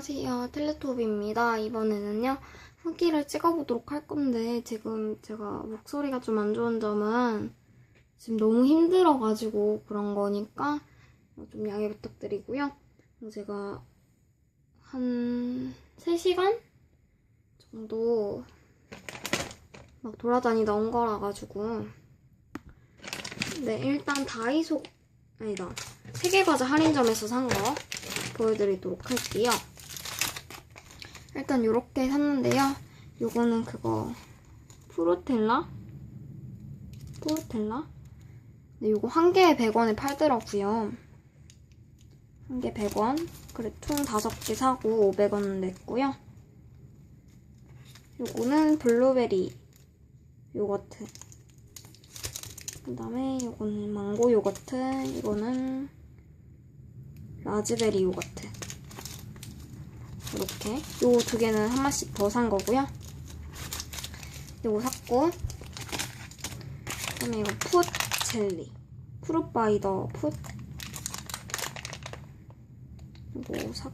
안녕하세요. 텔레토비입니다. 이번에는요, 후기를 찍어보도록 할 건데, 지금 제가 목소리가 좀 안 좋은 점은 지금 너무 힘들어가지고 그런 거니까 좀 양해 부탁드리고요. 제가 한 3시간 정도 막 돌아다니다 온 거라 가지고. 네, 일단 다이소, 아니다. 세계과자 할인점에서 산 거 보여드리도록 할게요. 일단 요렇게 샀는데요. 요거는 그거 프로텔라? 프로텔라? 네, 요거 한 개에 100원에 팔더라고요. 한 개 100원. 그래, 총 5개 사고 500원 냈고요. 요거는 블루베리 요거트. 그 다음에 요거는 망고 요거트. 이거는 라즈베리 요거트. 이렇게. 요 두 개는 한 마씩 더 산 거고요. 요거 샀고. 그다음에 이거 풋 젤리. 프루바이더 풋. 요거 사.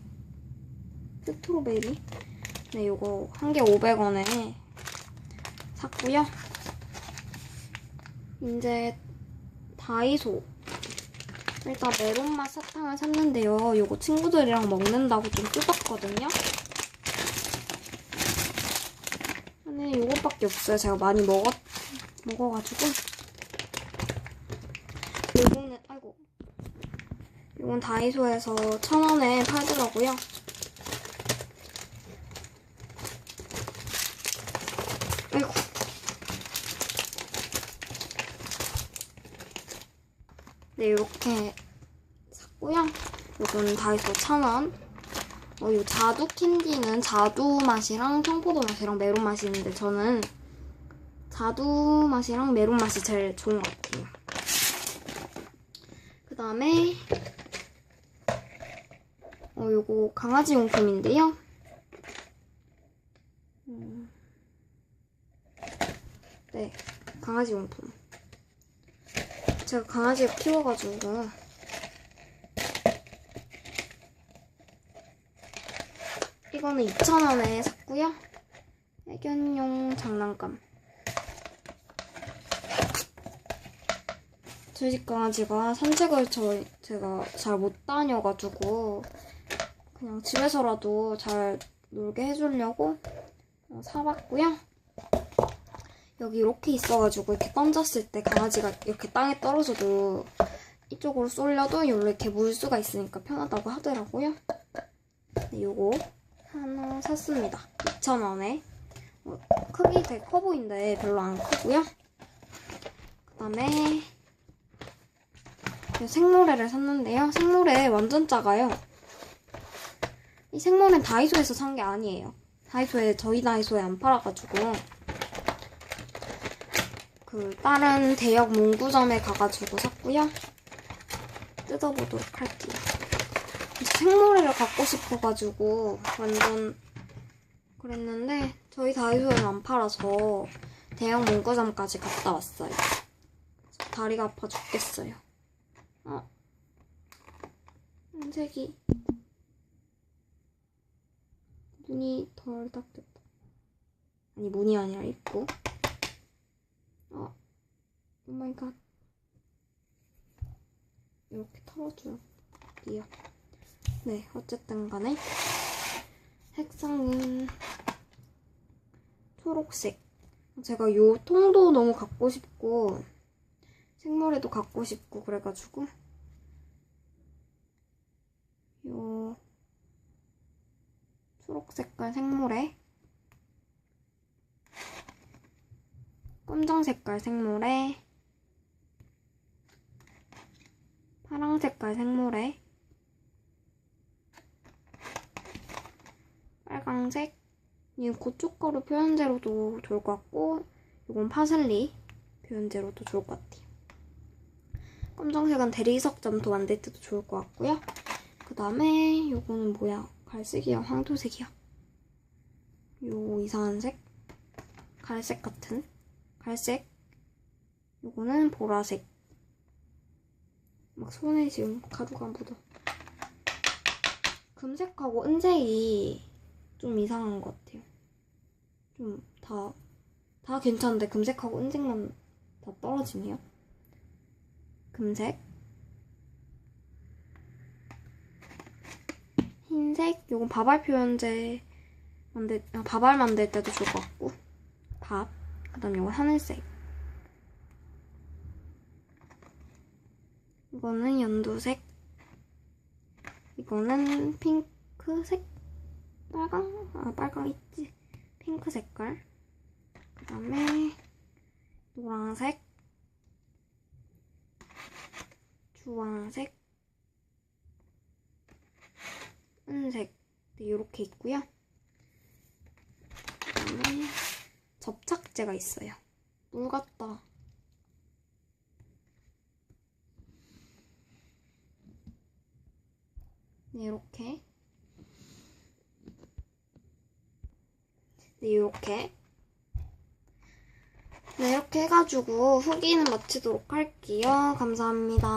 스트로베리. 네, 요거 한 개 500원에 샀고요. 이제 다이소 일단 메론맛 사탕을 샀는데요. 요거 친구들이랑 먹는다고 좀 뜯었거든요. 안에 요것밖에 없어요. 제가 많이 먹었, 먹어가지고. 요거는, 아이고. 요건 다이소에서 천 원에 팔더라고요. 네, 이렇게 샀고요. 요거는 다이소 천원. 어, 요 자두 캔디는 자두 맛이랑 청포도 맛이랑 메론 맛이 있는데 저는 자두 맛이랑 메론 맛이 제일 좋은 것 같아요. 그 다음에 어, 요거 강아지 용품인데요. 음. 네, 강아지 용품. 제가 강아지를 키워가지고 이거는 2,000원에 샀고요. 애견용 장난감. 저희 집 강아지가 산책을 저, 제가 잘 못 다녀가지고 그냥 집에서라도 잘 놀게 해주려고 어, 사봤고요. 여기 이렇게 있어가지고 이렇게 던졌을 때 강아지가 이렇게 땅에 떨어져도 이쪽으로 쏠려도 이렇게 물 수가 있으니까 편하다고 하더라고요. 네, 요거 하나 샀습니다. 2,000원에. 어, 크기 되게 커 보이는데 별로 안 크고요. 그 다음에 생모래를 샀는데요. 생모래 완전 작아요. 이 생모래는 다이소에서 산 게 아니에요. 다이소에 저희 다이소에 안 팔아가지고 그 다른 대역 문구점에 가가지고 샀고요. 뜯어보도록 할게요. 생모래를 갖고 싶어가지고 완전 그랬는데 저희 다이소에는 안 팔아서 대형 문구점까지 갔다 왔어요. 다리가 아파 죽겠어요. 어. 색이 눈이 덜 닦였다. 아니 문이 아니라 입고. 어. 오마이 갓. 이렇게 털어줘요. 네, 어쨌든 간에 색상은 초록색. 제가 요 통도 너무 갖고 싶고 생머리도 갖고 싶고 그래가지고 요 초록 색깔 생모래 검정 색깔 생모래 파랑 색깔 생모래 빨강색 이 고춧가루 표현제로도 좋을 것 같고 이건 파슬리 표현제로도 좋을 것 같아요. 검정색은 대리석 점도 만들 때도 좋을 것 같고요. 그 다음에 이거는 뭐야? 갈색이야? 황토색이야? 요 이상한 색? 갈색 같은? 갈색? 요거는 보라색. 막 손에 지금 가루가 묻어. 그 금색하고 은색이 좀 이상한 것 같아요. 좀 다, 다 괜찮은데 금색하고 은색만 다 떨어지네요. 금색. 흰색. 요건 밥알 표현제 만들, 아, 밥알 만들 때도 좋을 것 같고. 밥. 그 다음 요건 하늘색. 이거는 연두색. 이거는 핑크색? 빨강? 아, 빨강 있지. 핑크 색깔. 그 다음에 노란색. 주황색. 은색. 네, 이렇게 있고요. 그 다음에 접착제가 있어요. 물 같다. 네, 이렇게. 네, 이렇게. 네, 이렇게 해가지고 후기는 마치도록 할게요. 감사합니다.